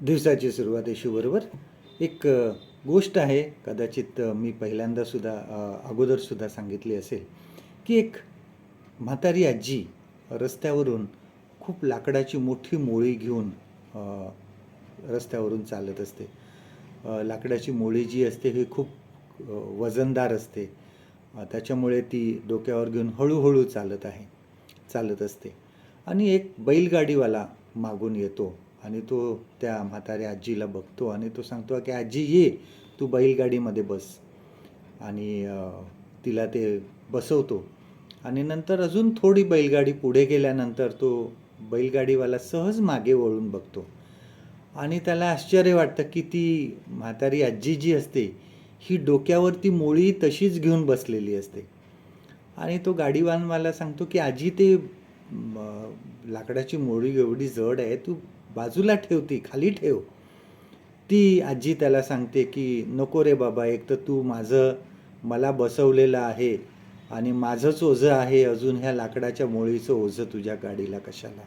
दिवसाची सुरुवात येशूबरोबर एक गोष्ट आहे कदाचित मी पहिल्यांदासुद्धा अगोदरसुद्धा सांगितली असेल की एक म्हातारी आजी रस्त्यावरून खूप लाकडाची मोठी मोळी घेऊन रस्त्यावरून चालत असते. लाकडाची मोळी जी असते ही खूप वजनदार असते. त्याच्यामुळे ती डोक्यावर घेऊन हळूहळू चालत आहे चालत असते. आणि एक बैलगाडीवाला मागून येतो. आणि तो त्या म्हाताऱ्या आजीला बघतो आणि तो सांगतो की आजी ये तू बैलगाडीमध्ये बस. आणि तिला ते बसवतो. आणि नंतर अजून थोडी बैलगाडी पुढे गेल्यानंतर तो बैलगाडीवाला सहज मागे वळून बघतो. आणि त्याला आश्चर्य वाटतं की ती म्हातारी आजी जी असते ही डोक्यावरती मोळी तशीच घेऊन बसलेली असते. आणि तो गाडीवानवाला सांगतो की आजी ते लाकडाची मोळी एवढी जड आहे तू बाजूला ठेव ती खाली ठेव. ती आजी त्याला सांगते की नको रे बाबा एक तर तू माझं मला बसवलेलं आहे आणि माझंच ओझं आहे अजून ह्या लाकडाच्या मोळीचं ओझं तुझ्या गाडीला कशाला?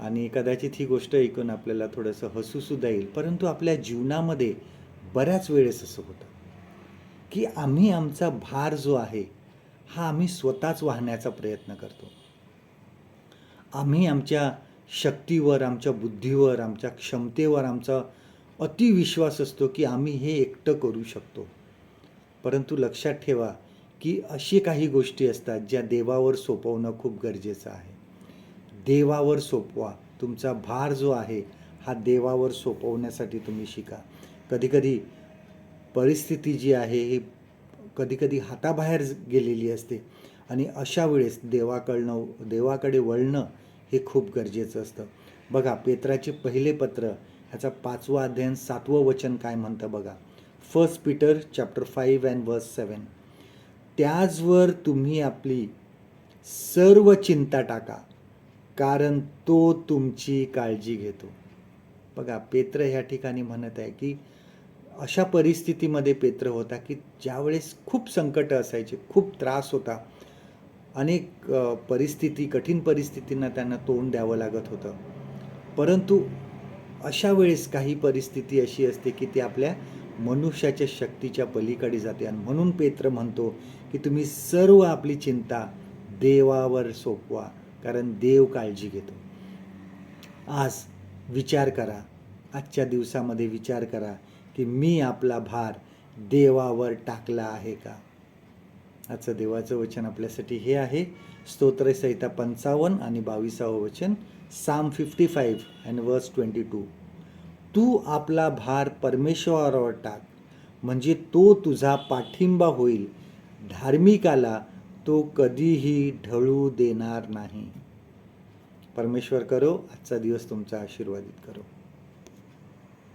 आणि कदाचित ही गोष्ट ऐकून आपल्याला थोडंसं हसूसुद्धा येईल परंतु आपल्या जीवनामध्ये बऱ्याच वेळेस असं होतं की आम्ही आमचा भार जो आहे हा आम्ही स्वतःच वाहण्याचा प्रयत्न करतो. आम्ही आमच्या शक्तीवर आमच्या बुद्धीवर आमच्या क्षमतेवर आमचा अतिविश्वास असतो की आम्ही हे एकटं करू शकतो. परंतु लक्षात ठेवा की अशी काही गोष्टी असतात ज्या देवावर सोपवणं खूप गरजेचं आहे. देवावर सोपवा. तुमचा भार जो आहे हा देवावर सोपवण्यासाठी तुम्ही शिका. कधीकधी परिस्थिती जी आहे ही कधीकधी हाताबाहेर गेलेली असते आणि अशा वेळेस देवाकडनं देवाकडे वळणं हे खूप गरजेचं असतं. बघा पेत्राचे पहिले पत्र ह्याचा पाचवा अध्ययन सातवं वचन काय म्हणतं बघा? First Peter chapter five and verse seven त्याचवर तुम्ही आपली सर्व चिंता टाका कारण तो तुमची काळजी घेतो. बघा पेत्र ह्या ठिकाणी म्हणत आहे की अशा परिस्थितीमध्ये पेत्र होता की ज्यावेळेस खूप संकट असायचे खूप त्रास होता अनेक परिस्थिती कठीण परिस्थितींना त्यांना तोंड द्यावं लागत होतं. परंतु अशा वेळेस काही परिस्थिती अशी असते की ती आपल्या मनुष्याच्या शक्तीच्या पलीकडे जाते. आणि म्हणून पेत्र म्हणतो की तुम्ही सर्व आपली चिंता देवावर सोपवा कारण देव काळजी घेतो. आज विचार करा आजच्या दिवसामध्ये विचार करा की मी आपला भार देवावर टाकला आहे का? आजचं देवाचं वचन आपल्यासाठी हे आहे. स्तोत्रसहिता पंचावन्न आणि बावीसावं वचन Psalm fifty five and verse twenty two तू आपला भार परमेश्वरावर टाक. म्हणजे तो तुझा पाठिंबा होईल. धार्मिकाला तो कधीही ढळू देणार नाही. परमेश्वर करो आजचा दिवस तुमचा आशीर्वादित करो.